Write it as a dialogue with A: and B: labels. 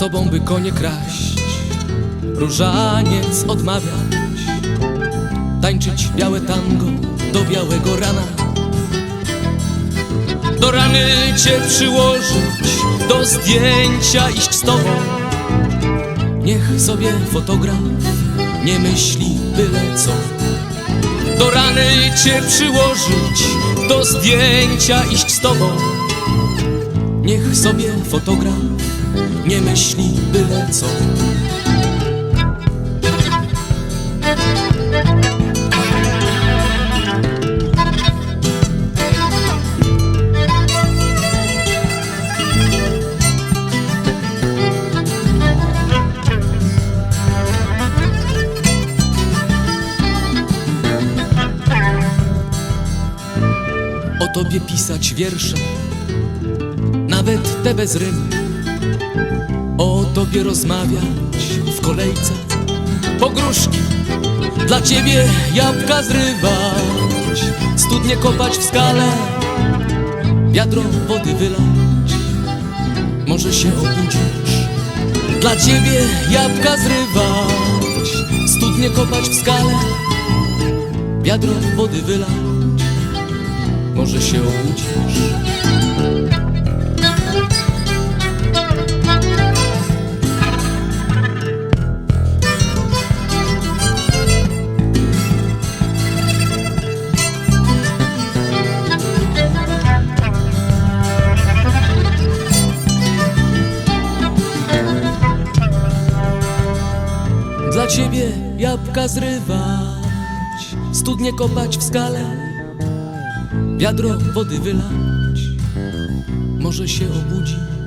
A: tobą by konie kraść, różaniec odmawiać, tańczyć białe tango do białego rana. Do rany cię przyłożyć, do zdjęcia iść z tobą. Niech sobie fotograf nie myśli byle co. Do rany cię przyłożyć, do zdjęcia iść z tobą. Niech sobie fotograf nie myśli byle co. O tobie pisać wiersze, nawet te bez rymu. O tobie rozmawiać w kolejce, pogróżki, dla ciebie jabłka zrywać, studnie kopać w skale, wiadro wody wylać, może się obudzisz. Dla ciebie jabłka zrywać, studnie kopać w skale, wiadro wody wylać. Może się obudzisz. Dla ciebie jabłka zrywać, studnie kopać w skale, wiadro wody wylać, może się obudzisz.